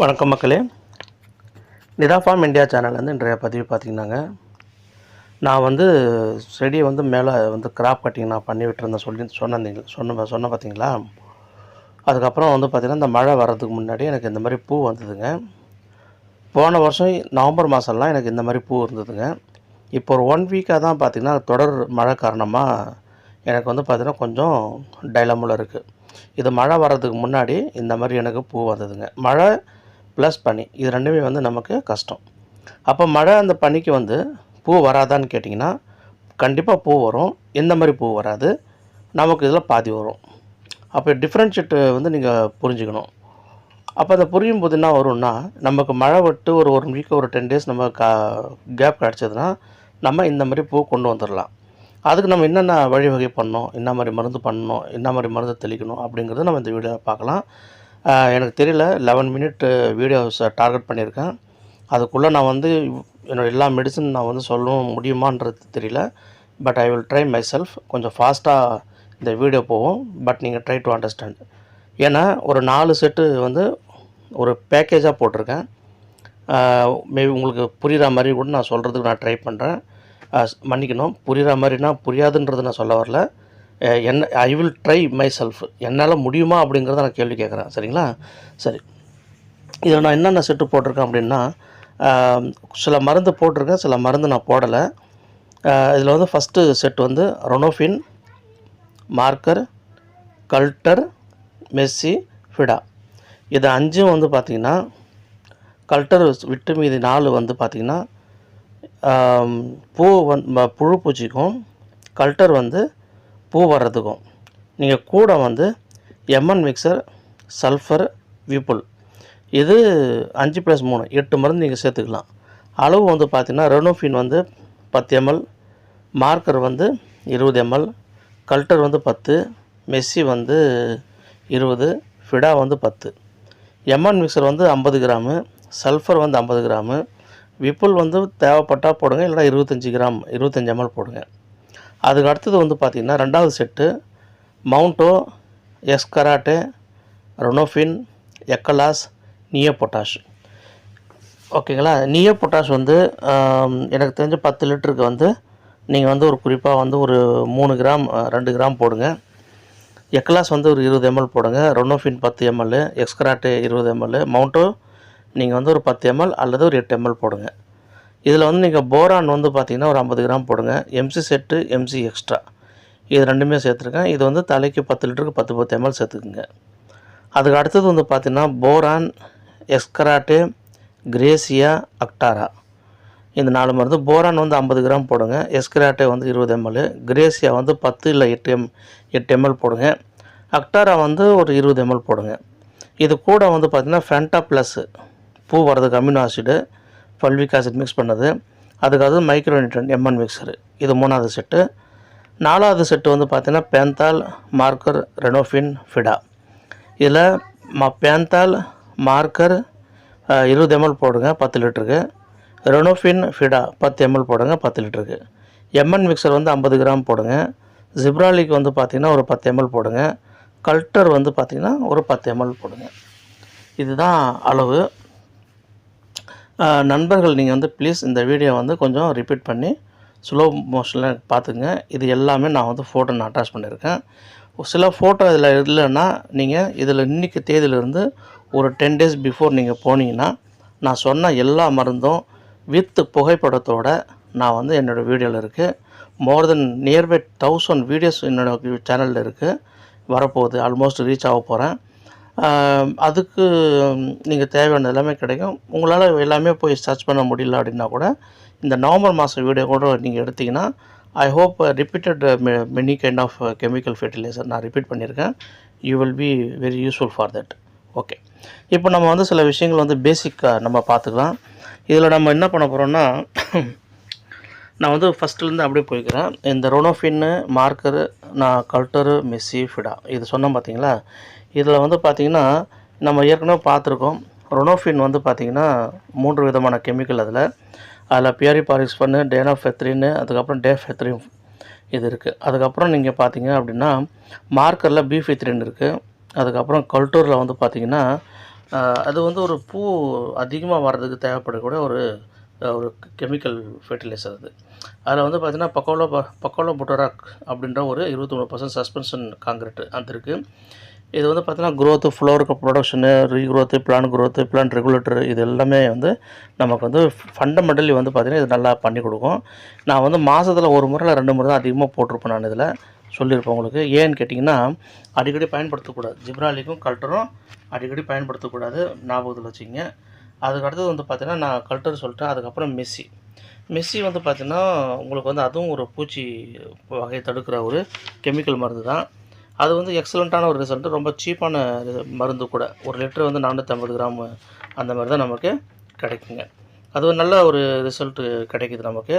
வணக்கம் மக்களே. Nita form India சேனல்லேருந்து இன்றைய பதிவு பார்த்தீங்கன்னாங்க. நான் வந்து செடியை வந்து மேலே வந்து கிராப் கட்டிங் நான் பண்ணி விட்டுருந்தேன் சொல்லி சொன்னீங்க சொன்ன சொன்ன பார்த்தீங்களா? அதுக்கப்புறம் வந்து பார்த்திங்கன்னா இந்த மழை வர்றதுக்கு முன்னாடி எனக்கு இந்த மாதிரி பூ வந்ததுங்க. போன வருஷம் நவம்பர் மாதம்லாம் எனக்கு இந்த மாதிரி பூ இருந்ததுங்க. இப்போ ஒரு ஒன் வீக்காக தான் பார்த்திங்கன்னா தொடர் மழை காரணமாக எனக்கு வந்து பார்த்திங்கன்னா கொஞ்சம் டைலமுள்ள இருக்குது இது மழை வர்றதுக்கு முன்னாடி இந்த மாதிரி எனக்கு பூ வந்ததுங்க. மழை ப்ளஸ் பனி இது ரெண்டுமே வந்து நமக்கு கஷ்டம். அப்போ மழை அந்த பனிக்கு வந்து பூ வராதான்னு கேட்டிங்கன்னா கண்டிப்பாக பூ வரும். எந்த மாதிரி பூ வராது. நமக்கு இதில் பாதி வரும். அப்போ டிஃப்ரென்ஷியேட் வந்து நீங்கள் புரிஞ்சுக்கணும். அப்போ அதை புரியும் போது என்ன வரும்னா நமக்கு மழை விட்டு ஒரு ஒரு வீக் ஒரு டென் டேஸ் நம்ம கா கேப் கிடச்சதுன்னா நம்ம இந்த மாதிரி பூ கொண்டு வந்துடலாம் அதுக்கு நம்ம என்னென்ன வழிவகை பண்ணணும் என்ன மாதிரி மருந்து பண்ணணும் என்ன மாதிரி மருந்து தெளிக்கணும் அப்படிங்கிறத நம்ம இந்த வீடியோவில் பார்க்கலாம். எனக்கு தெரியல லெவன் மினிட் வீடியோஸ் டார்கெட் பண்ணியிருக்கேன். அதுக்குள்ளே நான் வந்து என்னோட எல்லா மெடிசன் நான் வந்து சொல்லவும் முடியுமான்றது தெரியல. But I will try myself கொஞ்சம் ஃபாஸ்ட்டாக இந்த வீடியோ போகும். பட் நீங்கள் ட்ரை டு அண்டர்ஸ்டாண்ட் ஏன்னா ஒரு நாலு செட்டு வந்து ஒரு பேக்கேஜாக போட்டிருக்கேன். மேபி உங்களுக்கு புரிகிற மாதிரி கூட நான் சொல்கிறதுக்கு நான் ட்ரை பண்ணுறேன் மன்னிக்கணும். புரிகிற மாதிரினா புரியாதுன்றது நான் சொல்ல வரல. என்ன I will try myself என்னால் முடியுமா அப்படிங்கிறத நான் கேள்வி கேட்குறேன் சரிங்களா? சரி. இதில் நான் என்னென்ன செட்டு போட்டிருக்கேன் அப்படின்னா சில மருந்து போட்டிருக்கேன் சில மருந்து நான் போடலை. இதில் வந்து ஃபஸ்ட்டு செட் வந்து ரொனோஃபின் மார்க்கர் கல்டர் மெஸ்ஸி ஃபிடா இது அஞ்சும் வந்து பார்த்திங்கன்னா கல்டர் விட்டு மீதி நாலு வந்து பார்த்திங்கன்னா பூ வந் புழு பூச்சிக்கும் கல்டர் வந்து பூ வர்றதுக்கும். நீங்கள் கூட வந்து எம்என் மிக்சர் சல்ஃபர் விப்புல் இது அஞ்சு ப்ளஸ் மூணு எட்டு மருந்து நீங்கள் சேர்த்துக்கலாம். அளவு வந்து பார்த்திங்கன்னா ரெனோஃபின் வந்து பத்து எம்எல் மார்க்கர் வந்து இருபது எம்எல் கல்டர் வந்து பத்து மெஸ்ஸி வந்து இருபது ஃபிடா வந்து பத்து. எம்என் மிக்சர் வந்து ஐம்பது கிராமு சல்ஃபர் வந்து ஐம்பது கிராமு விப்புல் வந்து தேவைப்பட்டால் போடுங்க இல்லைனா இருபத்தஞ்சி கிராம் இருபத்தஞ்சி எம்எல் போடுங்க. அதுக்கு அடுத்தது வந்து பார்த்திங்கன்னா ரெண்டாவது செட்டு மவுண்டோ எஸ்கராட்டே ரொனோஃபின் எக்கலாஸ் நியோ பொட்டாஷ். ஓகேங்களா? நியோ பொட்டாஷ் வந்து எனக்கு தெரிஞ்ச பத்து லிட்டருக்கு வந்து நீங்கள் வந்து ஒரு குறிப்பாக வந்து ஒரு மூணு கிராம் ரெண்டு கிராம் போடுங்க. எக்லாஸ் வந்து ஒரு இருபது எம்எல் போடுங்க. ரொனோஃபின் பத்து எம்எல் எக்ஸ்கராட்டு இருபது எம்எல் மவுண்டோ நீங்கள் வந்து ஒரு பத்து எம்எல் அல்லது ஒரு எட்டு எம்எல் போடுங்க. இதில் வந்து நீங்கள் போரான் வந்து பார்த்தீங்கன்னா ஒரு ஐம்பது கிராம் போடுங்க. எம்சி செட்டு எம்சி எக்ஸ்ட்ரா இது ரெண்டுமே சேர்த்துருக்கேன். இது வந்து தலைக்கு பத்து லிட்டருக்கு பத்து பத்து எம்எல் சேர்த்துக்குங்க. அதுக்கு அடுத்தது வந்து பார்த்தீங்கன்னா போரான் எஸ்கராட்டு கிரேசியா அக்டாரா. இந்த நாலு மருந்து போரான் வந்து ஐம்பது கிராம் போடுங்க. எஸ்கராட்டே வந்து இருபது எம்எல் கிரேசியா வந்து பத்து இல்லை எட்டு எம் எட்டு எம்எல் போடுங்க. அக்டாரா வந்து ஒரு இருபது எம்எல் போடுங்க. இது கூட வந்து பார்த்திங்கன்னா ஃபென்டா ப்ளஸ்ஸு பூ வர்றதுக்கு amino acid fulvic acid mix பண்ணது. அதுக்காக மைக்ரோநிட்ரன் எம்என் மிக்சரு இது மூணாவது செட்டு நாலாவது செட்டு வந்து பார்த்திங்கன்னா பேந்தால் மார்க்கர் ரெனோஃபின் ஃபிடா இதில் ம பேந்தால் மார்க்கர் இருபது எம்எல் போடுங்க பத்து லிட்டருக்கு. ரெனோஃபின் ஃபிடா பத்து எம்எல் போடுங்க பத்து லிட்டருக்கு. எம்என் மிக்சர் வந்து ஐம்பது கிராம் போடுங்க. ஜிப்ராலிக் வந்து பார்த்திங்கன்னா ஒரு பத்து எம்எல் போடுங்க. கல்டர் வந்து பார்த்திங்கன்னா ஒரு பத்து எம்எல் போடுங்க. இதுதான் அளவு. நண்பர்கள் நீங்கள் வந்து ப்ளீஸ் இந்த வீடியோ வந்து கொஞ்சம் ரிப்பீட் பண்ணி ஸ்லோ மோஷனில் பார்த்துங்க இது எல்லாமே நான் வந்து ஃபோட்டோ நான் அட்டாச் பண்ணியிருக்கேன். சில ஃபோட்டோ இதில் இல்லைன்னா நீங்கள் இதில் இன்றைக்கி தேதியிலிருந்து ஒரு டென் டேஸ் பிஃபோர் நீங்கள் போனீங்கன்னா நான் சொன்ன எல்லா மருந்தும் வித் புகைப்படத்தோட நான் வந்து என்னோடய வீடியோவில் இருக்குது more then nearby thousand videos என்னோடய சேனலில் இருக்குது வரப்போகுது ஆல்மோஸ்ட் ரீச் ஆக போகிறேன் அதுக்கு நீங்கள் தேவையான எல்லாமே கிடைக்கும். உங்களால் எல்லாமே போய் சர்ச் பண்ண முடியல அப்படின்னா கூட இந்த நவம்பர் மாதம் வீடியோ கூட நீங்கள் எடுத்திங்கன்னா I hope repeated many kind of chemical fertilizer நான் ரிப்பீட் பண்ணியிருக்கேன் you will be very useful for that okay இப்போ நம்ம வந்து சில விஷயங்கள் வந்து பேசிக்காக நம்ம பார்த்துக்கலாம். இதில் நம்ம என்ன பண்ண போகிறோம்னா நான் வந்து ஃபஸ்ட்டுலேருந்து அப்படியே போய்க்கிறேன். இந்த ரொனோஃபின்னு மார்க்கரு நான் கல்டரு மெஸ்ஸி ஃபிடா இது சொன்னோம் பார்த்தீங்களா இதில் வந்து பார்த்திங்கன்னா நம்ம ஏற்கனவே பார்த்துருக்கோம் ரொனோஃபின் வந்து பார்த்திங்கன்னா மூன்று விதமான கெமிக்கல் அதில். அதில் பியரி பாரிக்ஸ் பண்ணு டேனோஃபெத்ரின்னு அதுக்கப்புறம் டேஃபெத்ரின் இது இருக்குது அதுக்கப்புறம் நீங்கள் பார்த்தீங்க அப்படின்னா மார்க்கரில் பீஃபெத்ரின் இருக்குது அதுக்கப்புறம் கல்டூரில் வந்து பார்த்தீங்கன்னா அது வந்து ஒரு பூ அதிகமாக வர்றதுக்கு தேவைப்படக்கூடிய ஒரு ஒரு கெமிக்கல் ஃபெர்டிலைசர் அது. அதில் வந்து பார்த்தீங்கன்னா பக்கோலோ பக்கோலோ புட்டராக் அப்படின்ற ஒரு இருபத்தி மூணு பர்சன்ட் சஸ்பென்ஷன் காங்கிரீட் அந்த இருக்குது இது வந்து பார்த்தீங்கன்னா growth flower production regrowth plan growth plan regulator இது எல்லாமே வந்து நமக்கு வந்து ஃபண்டமெண்டலி வந்து பார்த்திங்கன்னா இது நல்லா பண்ணி கொடுக்கும். நான் வந்து மாதத்தில் ஒரு முறையில் ரெண்டு முறை தான் அதிகமாக போட்டிருப்பேன் நான் இதில். சொல்லியிருப்பேன் உங்களுக்கு. ஏன்னு கேட்டிங்கன்னா அடிக்கடி பயன்படுத்தக்கூடாது. ஜிப்ராலிக்கும் கல்ட்டரும் அடிக்கடி பயன்படுத்தக்கூடாது. ஞாபகத்தில் வச்சுங்க அதுக்கு அடுத்தது வந்து பார்த்திங்கன்னா நான் கல்ட்டர் சொல்லிட்டேன். அதுக்கப்புறம் மெஸ்ஸி. மெஸ்ஸி வந்து பார்த்தீங்கன்னா உங்களுக்கு வந்து அதுவும் ஒரு பூச்சி வகையை தடுக்கிற ஒரு கெமிக்கல் மருந்து தான் அது வந்து எக்ஸலண்ட்டான ஒரு ரிசல்ட்டு ரொம்ப சீப்பான மருந்து கூட. ஒரு லிட்டர் வந்து நானூற்றம்பது கிராம் அந்த மாதிரி தான் நமக்கு கிடைக்குங்க. அது ஒரு நல்ல ஒரு ரிசல்ட்டு கிடைக்குது நமக்கு.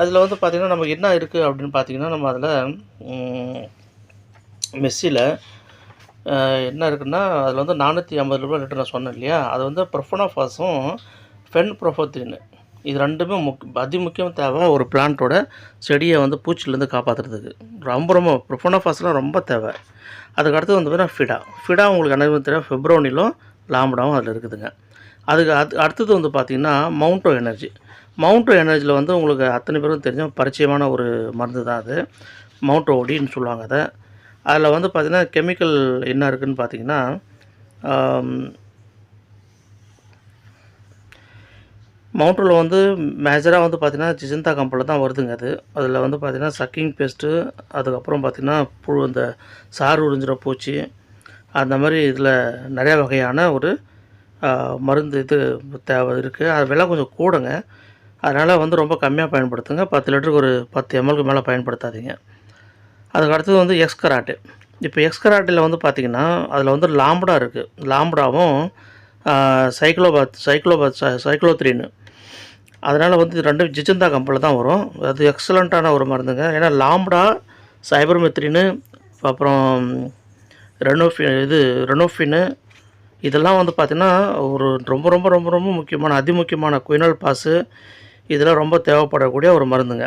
அதில் வந்து பார்த்திங்கன்னா நமக்கு என்ன இருக்குது அப்படின்னு பார்த்தீங்கன்னா நம்ம அதில் மெஸ்ஸியில் என்ன இருக்குன்னா அதில் வந்து நானூற்றி ஐம்பது ரூபாய் லிட்டர் நான் சொன்னேன் இல்லையா? அது வந்து ப்ரொஃபனோஃபாஸும் ஃபென் ப்ரொஃபோத்தின்னு இது ரெண்டுமே முக் அதிமுக்கியம் தேவை ஒரு பிளான்ட்டோட செடியை வந்து பூச்சிலேருந்து காப்பாற்றுறதுக்கு ரொம்ப ரொம்ப ப்ரொஃபனோஃபாஸ்லாம் ரொம்ப தேவை. அதுக்கு அடுத்தது வந்து பார்த்தீங்கன்னா ஃபிடா ஃபிடா உங்களுக்கு அனைவரும் தெரியும் ஃபெப்ரோனிலும் லாம்படாவும் அதில் இருக்குதுங்க. அதுக்கு அது அடுத்தது வந்து பார்த்திங்கன்னா மவுண்டோ எனர்ஜி மவுண்டோ எனர்ஜியில் வந்து உங்களுக்கு அத்தனை பேரும் தெரிஞ்ச பரிச்சயமான ஒரு மருந்து தான் அது. மவுண்டோ ஒடின்னு சொல்லுவாங்க அதை. அதில் வந்து பார்த்திங்கன்னா கெமிக்கல் என்ன இருக்குதுன்னு பார்த்தீங்கன்னா மவுண்டோவில் வந்து மேஜராக வந்து பார்த்திங்கன்னா ஜிஜந்தா கம்பெனியில் தான் வருதுங்க அது. அதில் வந்து பார்த்திங்கன்னா சக்கிங் பேஸ்ட்டு அதுக்கப்புறம் பார்த்திங்கன்னா புழு இந்த சாறு உறிஞ்சிற பூச்சி அந்த மாதிரி இதில் நிறையா வகையான ஒரு மருந்து இது தேவை இருக்குது அது விலை கொஞ்சம் கூடுங்க. அதனால் வந்து ரொம்ப கம்மியாக பயன்படுத்துங்க. பத்து லிட்டருக்கு ஒரு பத்து எம்எல்க்கு மேலே பயன்படுத்தாதீங்க. அதுக்கு அடுத்தது வந்து எக்ஸ்கராட்டு இப்போ எக்ஸ்கராட்டில் வந்து பார்த்திங்கன்னா அதில் வந்து லாம்படா இருக்குது லாம்படாவும் சைக்ளோபாத் சைக்ளோபாத் சைக்ளோத்ரின்னு அதனால் வந்து ரெண்டும் ஜிஜந்தா கம்பெனியில் தான் வரும். அது எக்ஸலண்ட்டான ஒரு மருந்துங்க. ஏன்னா லாம்டா சைபர்மெத்ரின்னு அப்புறம் ரெனோஃபி இது ரெனோஃபின்னு இதெல்லாம் வந்து பார்த்திங்கன்னா ஒரு ரொம்ப ரொம்ப ரொம்ப ரொம்ப முக்கியமான அதிமுக்கியமான குயினல் பாஸு இதெல்லாம் ரொம்ப தேவைப்படக்கூடிய ஒரு மருந்துங்க.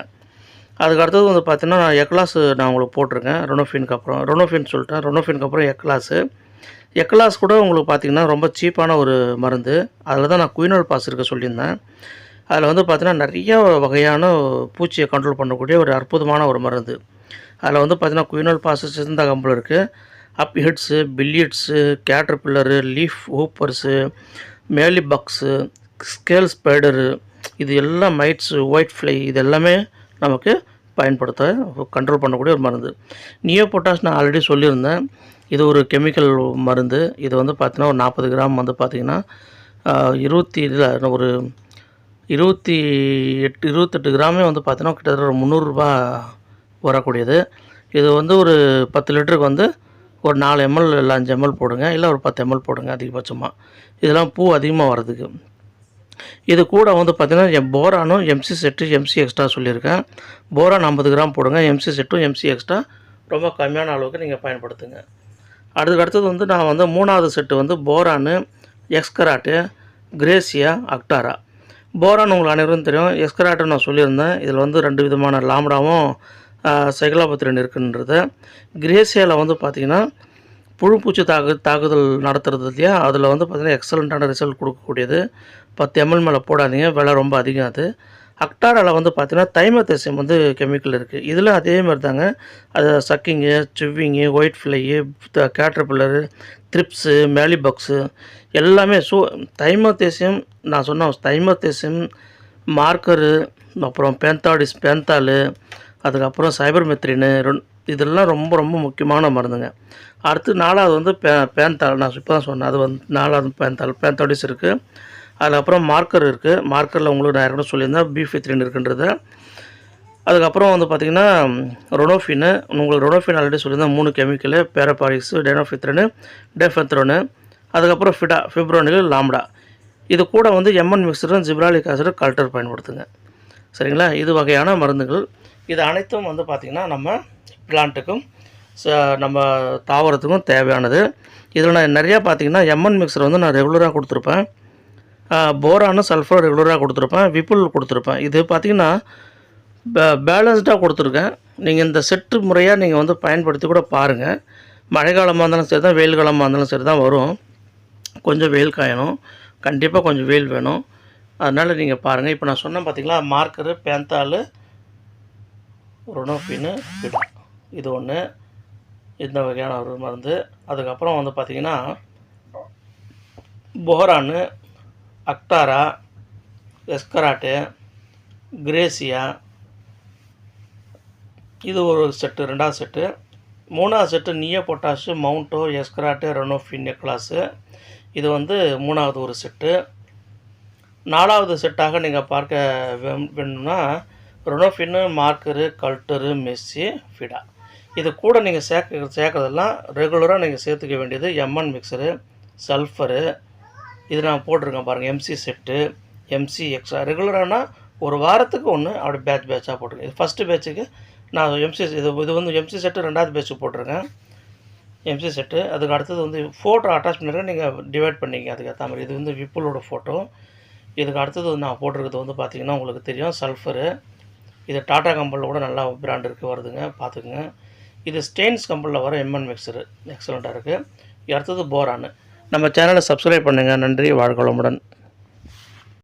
அதுக்கு அடுத்தது வந்து பார்த்திங்கன்னா நான் எக்லாஸ் நான் உங்களுக்கு போட்டிருக்கேன் ரொனோஃபின்க்கு அப்புறம். ரொனோஃபின் சொல்லிட்டேன். ரொனோஃபின்க்கு அப்புறம் எக்லாஸு. எக்லாஸ் கூட உங்களுக்கு பார்த்தீங்கன்னா ரொம்ப சீப்பான ஒரு மருந்து. அதில் தான் நான் குயினல் பாஸ் இருக்க சொல்லியிருந்தேன். அதில் வந்து பார்த்திங்கன்னா நிறைய வகையான பூச்சியை கண்ட்ரோல் பண்ணக்கூடிய ஒரு அற்புதமான ஒரு மருந்து. அதில் வந்து பார்த்திங்கன்னா குயினல் பாஸ் கம்பல் இருக்குது aphids பில்லியட்ஸு caterpillar leaf hoppers mealy bugs scale spider இது எல்லாம் மைட்ஸு ஒயிட் ஃப்ளை இது எல்லாமே நமக்கு பயன்படுத்த கண்ட்ரோல் பண்ணக்கூடிய ஒரு மருந்து. நியோ பொட்டாஷ் நான் ஆல்ரெடி சொல்லியிருந்தேன். இது ஒரு கெமிக்கல் மருந்து. இது வந்து பார்த்தீங்கன்னா ஒரு நாற்பது கிராம் வந்து பார்த்திங்கன்னா இருபத்தி இதில் ஒரு இருபத்தி எட்டு இருபத்தெட்டு கிராமே வந்து பார்த்தீங்கன்னா கிட்டத்தட்ட ஒரு முந்நூறுரூபா வரக்கூடியது. இது வந்து ஒரு பத்து லிட்டருக்கு வந்து ஒரு நாலு எம்எல் இல்லை அஞ்சு எம்எல் போடுங்க. இல்லை ஒரு பத்து எம்எல் போடுங்க அதிகபட்சமாக இதெல்லாம் பூ அதிகமாக வர்றதுக்கு. இது கூட வந்து பார்த்திங்கன்னா என் போரானும் எம்சி செட்டு எம்சி எக்ஸ்ட்ரா சொல்லியிருக்கேன். போரான் ஐம்பது கிராம் போடுங்க. எம்சி செட்டும் எம்சி எக்ஸ்ட்ரா ரொம்ப கம்மியான அளவுக்கு நீங்கள் பயன்படுத்துங்க. அதுக்கு அடுத்தது வந்து நான் வந்து மூணாவது செட்டு வந்து போரானு எக்ஸ்கராட்டு கிரேசியா அக்டாரா போரான் உங்களுக்கு அனைவரும் தெரியும். எக்ஸ்கராட்டு நான் சொல்லியிருந்தேன். இதில் வந்து ரெண்டு விதமான லாம்டாவும் சைக்கலாபத்திரன் இருக்குன்றது. கிரேசியாவில் வந்து பார்த்திங்கன்னா புழுப்பூச்சி தாக்கு தாக்குதல் நடத்துறது இல்லையா? அதில் வந்து பார்த்திங்கன்னா எக்ஸலண்ட்டான ரிசல்ட் கொடுக்கக்கூடியது. பத்து எம்எல் மேலே போடாதீங்க. விலை ரொம்ப அதிகம் அது. அக்டாராவில் வந்து பார்த்தீங்கன்னா தைமத்தேசியம் வந்து கெமிக்கல் இருக்குது இதில் அதே மாதிரி தாங்க அது சக்கிங்கு சிவ்விங்கு ஒயிட் ஃப்ளையு கேட்டர் த்ரிப்ஸு மேலிபாக்ஸு எல்லாமே. சூ தைமத்தேசியம் நான் சொன்ன தைமத்தேசியம் மார்க்கரு அப்புறம் பேந்தாடிஸ் பேந்தாலு அதுக்கப்புறம் சைபர் மெத்ரின்னு இதெல்லாம் ரொம்ப ரொம்ப முக்கியமான மருந்துங்க. அடுத்து நாலாவது வந்து பே பேந்தால் நான் இப்போ தான் சொன்னேன். அது வந்து நாலாவது பேந்தால் பேந்தாடிஸ் இருக்குது அதுக்கப்புறம் மார்க்கர் இருக்குது மார்க்கரில் உங்களுக்கு நான் ஏற்கனவே சொல்லியிருந்தேன் பீஃப் எத்ரின் இருக்குன்றது. அதுக்கப்புறம் வந்து பார்த்திங்கன்னா ரொனோஃபின்னு உங்களுக்கு ரொனோஃபின் ஆல்ரெடி சொல்லியிருந்தேன் மூணு கெமிக்கலு பேரபாரிக்ஸு டெனோஃபித்ரனு டெஃபெத்ரோனு அதுக்கப்புறம் ஃபிடா ஃபிப்ரோனில் லாம்டா இது கூட வந்து எம்என் மிக்சரும் ஜிப்ராலிக் ஆசிடு கல்டர் பயன்படுத்துங்க. சரிங்களா? இது வகையான மருந்துகள். இது அனைத்தும் வந்து பார்த்திங்கன்னா நம்ம பிளான்ட்டுக்கும் ச- நம்ம தாவரத்துக்கும் தேவையானது. இதில் நான் நிறையா பார்த்தீங்கன்னா எம்என் மிக்சர் வந்து நான் ரெகுலராக கொடுத்துருப்பேன். போரானு சல்ஃபர் ரெகுலராக கொடுத்துருப்பேன் விப்புல் கொடுத்துருப்பேன். இது பார்த்திங்கன்னா பேலன்ஸ்டாக கொடுத்துருக்கேன். நீங்கள் இந்த செட்டு முறையாக நீங்கள் வந்து பயன்படுத்தி கூட பாருங்கள் மழை காலமாக இருந்தாலும் சரி தான் வெயில் காலமாக இருந்தாலும் சரி தான் வரும். கொஞ்சம் வெயில் காயணும். கண்டிப்பாக கொஞ்சம் வெயில் வேணும். அதனால் நீங்கள் பாருங்கள் இப்போ நான் சொன்னேன் பார்த்தீங்களா மார்க்கரு பேந்தாள் ரொனோஃபின்னு பிடா இது ஒன்று இந்த வகையான ஒரு மருந்து. அதுக்கப்புறம் வந்து பார்த்திங்கன்னா போரான்னு அக்டாரா எஸ்கராட்டு கிரேசியா இது ஒரு செட்டு ரெண்டாவது செட்டு. மூணாவது செட்டு நியோ பொட்டாஷு மவுண்டோ எஸ்கராட்டு ரெனோஃபின் நெக்லாஸு இது வந்து மூணாவது ஒரு செட்டு. நாலாவது செட்டாக நீங்கள் பார்க்க வேணும்னா ரொனோஃபின்னு மார்க்கரு கல்ட்டரு மெஸ்ஸி ஃபிடா. இது கூட நீங்கள் சேர்க்க சேர்க்கறதெல்லாம் ரெகுலராக நீங்கள் சேர்த்துக்க வேண்டியது எம்என் மிக்சரு சல்ஃபரு இது நான் போட்டிருக்கேன் பாருங்கள் எம்சி செட்டு எம்சி எக்ஸ்ட்ரா ரெகுலரானா ஒரு வாரத்துக்கு ஒன்று அப்படி பேட்ச் பேட்சாக போட்டிருக்கேன். இது ஃபஸ்ட்டு பேட்சுக்கு நான் எம்சி இது இது வந்து எம்சி செட்டு ரெண்டாவது பேட்சுக்கு போட்டிருக்கேன். எம்சி செட்டு அதுக்கு அடுத்தது வந்து ஃபோட்டோ அட்டாச் பண்ணிருக்கேன். நீங்கள் டிவைட் பண்ணிங்க அதுக்கு ஏற்ற மாதிரி. இது வந்து விப்புலோட ஃபோட்டோ இதுக்கு அடுத்தது வந்து நான் போட்டிருக்கிறது வந்து பார்த்தீங்கன்னா உங்களுக்கு தெரியும் சல்ஃபரு இது டாடா கம்பெனியில் கூட நல்லா பிராண்ட் இருக்குது வருதுங்க பார்த்துக்குங்க இது ஸ்டெயின்ஸ் கம்பெனியில் வர எம்என் மிக்சரு எக்ஸலண்ட்டாக இருக்குது அடுத்தது போரானு நம்ம சேனலை சப்ஸ்கிரைப் பண்ணுங்கள் நன்றி வாழ்க்கலமுடன்